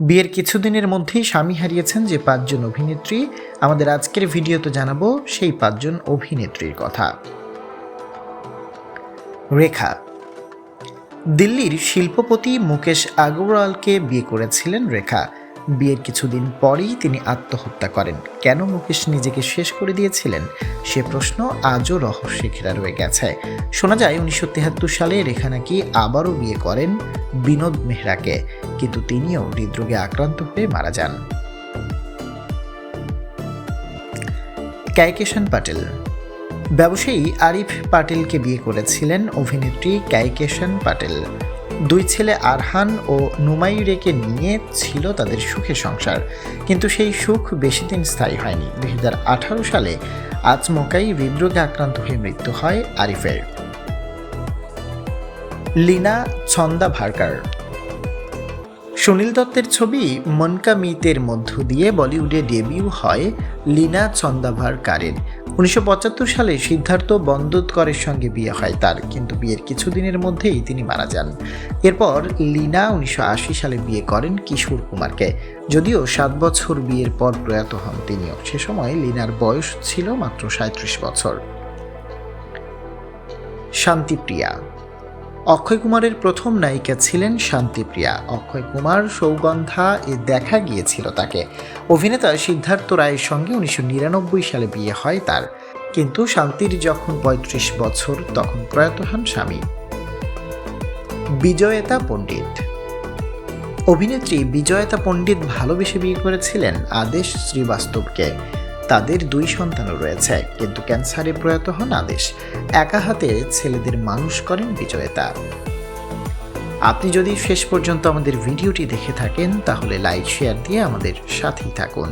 বিয়ের কিছুদিনের মধ্যেই স্বামী হারিয়েছেন যে পাঁচজন অভিনেত্রী। আমাদের আজকের ভিডিওতে জানাব সেই পাঁচজন অভিনেত্রীর কথা। রেখা। দিল্লির শিল্পপতি মুকেশ আগরওয়ালকে বিয়ে করেছিলেন রেখা। বিয়ের কিছুদিন পরেই তিনি আত্মহত্যা করেন। কেন মুকেশ নিজেকে শেষ করে দিয়েছিলেন? সে প্রশ্ন আজও রহস্যে ঘেরা রয়ে গেছে। শোনা যায়, উনিশশো সালে রেখা নাকি আবারও বিয়ে করেন বিনোদ মেহরাকে। কিন্তু তিনিও হৃদরোগে আক্রান্ত হয়ে মারা যান। ক্যাইকেশন পাটেল। ব্যবসায়ী আরিফ পাটেলকে বিয়ে করেছিলেন অভিনেত্রী ক্যাইকেশন পাটেল। দুই ছেলে আরহান ও নুমাইরেকে নিয়ে ছিল তাদের সুখে সংসার। কিন্তু সেই সুখ বেশি দিন স্থায়ী হয়নি। দুই হাজার আঠারো সালে আজমকাই হৃদরোগে আক্রান্ত হয়ে মৃত্যু হয় আরিফের। লিনা ছন্দা ভার্কার। সুনীল দত্তের ছবি মনকা মিতের মধ্য দিয়ে বলিউডে ডেবিউ হয় লীনা চন্দাভারকারের। উনিশশো পঁচাত্তর সালে সিদ্ধার্থ বন্দোদকরের সঙ্গে বিয়ে হয় তার, কিন্তু বিয়ের কিছুদিনের মধ্যেই তিনি মারা যান। এরপর লীনা উনিশশো আশি সালে বিয়ে করেন কিশোর কুমারকে। যদিও সাত বছর বিয়ের পর প্রয়াত হন তিনিও। সে সময় লীনার বয়স ছিল মাত্র সাঁত্রিশ বছর। শান্তিপ্রিয়া অক্ষয় কুমারের প্রথম নায়িকা ছিলেন শান্তিপ্রিয়া। অক্ষয় কুমার, সৌগন্ধা, এ দেখা গিয়েছিল তাকে। অভিনেতা সিদ্ধার্থ রায়ের সঙ্গে উনিশশো নিরানব্বই সালে বিয়ে হয় তার। কিন্তু শান্তির যখন পঁয়ত্রিশ বছর, তখন প্রয়াত হন স্বামী। বিজয়তা পণ্ডিত। অভিনেত্রী বিজয়তা পণ্ডিত ভালোবেসে বিয়ে করেছিলেন আদেশ শ্রীবাস্তবকে। তাদের দুই সন্তানও রয়েছে, কিন্তু ক্যান্সারে প্রয়াত হন আদেশ। একা হাতে ছেলেদের মানুষ করেন বিজয়তা। আপনি যদি শেষ পর্যন্ত আমাদের ভিডিওটি দেখে থাকেন, তাহলে লাইক, শেয়ার দিয়ে আমাদের সাথেই থাকুন।